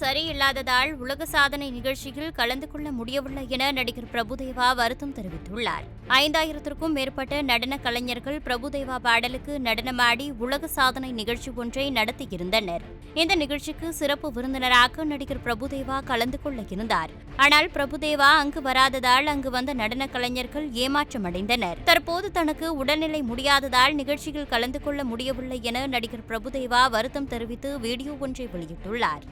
சரியில்லாததால் உலக சாதனை நிகழ்ச்சியில் கலந்து கொள்ள முடியவில்லை என நடிகர் பிரபுதேவா வருத்தம் தெரிவித்துள்ளார். ஐந்தாயிரத்திற்கும் மேற்பட்ட நடன கலைஞர்கள் பிரபுதேவா பாடலுக்கு நடனமாடி உலக சாதனை நிகழ்ச்சி ஒன்றை நடத்தியிருந்தனர். இந்த நிகழ்ச்சிக்கு சிறப்பு விருந்தினராக நடிகர் பிரபுதேவா கலந்து கொள்ள இருந்தார். ஆனால் பிரபுதேவா அங்கு வராததால் அங்கு வந்த நடன கலைஞர்கள் ஏமாற்றமடைந்தனர். தற்போது தனக்கு உடல்நிலை முடியாததால் நிகழ்ச்சியில் கலந்து கொள்ள முடியவில்லை என நடிகர் பிரபுதேவா வருத்தம் தெரிவித்து வீடியோ ஒன்றை வெளியிட்டுள்ளார்.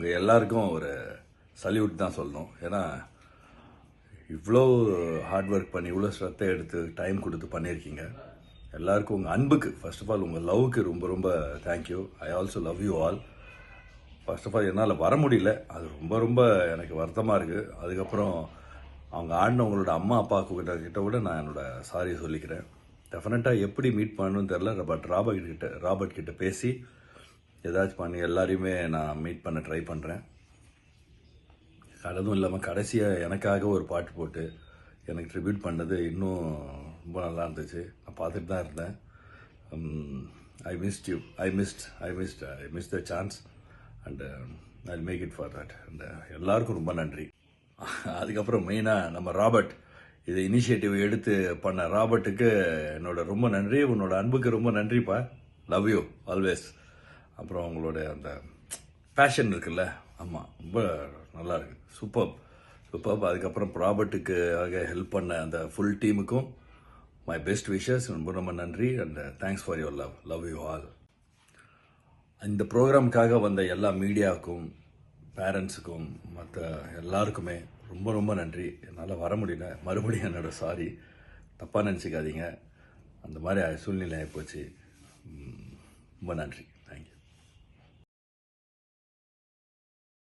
உங்கள் எல்லாருக்கும் ஒரு சல்யூட் தான் சொல்லணும். ஏன்னா இவ்வளோ ஹார்ட் ஒர்க் பண்ணி இவ்வளோ ஸ்ரத்தை எடுத்து டைம் கொடுத்து பண்ணியிருக்கீங்க. எல்லாருக்கும் உங்கள் அன்புக்கு ஃபர்ஸ்ட் ஆஃப் ஆல் உங்கள் லவ்க்கு ரொம்ப ரொம்ப thank you I also love you all first of all என்னால் வர முடியல. அது ரொம்ப ரொம்ப எனக்கு வருத்தமாக இருக்குது அதுக்கப்புறம் அவங்க ஆடினவங்களோட அம்மா அப்பா கிட்ட கிட்ட கூட நான் என்னோட சாரி சொல்லிக்கிறேன். டெஃபினட்டாக எப்படி மீட் பண்ணணும்னு தெரில பட் ராபர்ட் கிட்ட ராபர்ட் கிட்ட பேசி ஏதாச்சும் பண்ணி எல்லாரையுமே நான் மீட் பண்ண ட்ரை பண்ணுறேன் அதுவும் இல்லாமல் கடைசியாக எனக்காக ஒரு பாட்டு போட்டு எனக்கு ட்ரிபியூட் பண்ணது இன்னும் ரொம்ப நல்லா இருந்துச்சு. நான் பார்த்துட்டு தான் இருந்தேன். I missed you I missed I missed I miss the chance and I make it for that and எல்லாருக்கும் ரொம்ப நன்றி. அதுக்கப்புறம் மெயினாக நம்ம ராபர்ட். இதை இனிஷியேட்டிவ் எடுத்து பண்ண ராபர்ட்டுக்கு என்னோட ரொம்ப நன்றி. உன்னோட அன்புக்கு ரொம்ப நன்றிப்பா. லவ் யூ ஆல்வேஸ் அப்புறம் அவங்களுடைய அந்த பேஷன் இருக்குல்ல? ஆமாம் ரொம்ப நல்லா இருக்கு. சூப்பர் சூப்பர் அதுக்கப்புறம் ப்ராபர்ட்டுக்கு ஆக ஹெல்ப் பண்ண அந்த ஃபுல் டீமுக்கும் மை பெஸ்ட் விஷஸ் ரொம்ப ரொம்ப நன்றி and thanks for your love love you all இந்த ப்ரோக்ராமுக்காக வந்த எல்லா மீடியாவுக்கும் பேரண்ட்ஸுக்கும் மற்ற எல்லாருக்குமே ரொம்ப ரொம்ப நன்றி. என்னால் வர முடியல. மறுபடியும் என்னோட சாரி தப்பாக நினச்சிக்காதீங்க. அந்த மாதிரி சூழ்நிலை ஆகிப்போச்சு ரொம்ப நன்றி.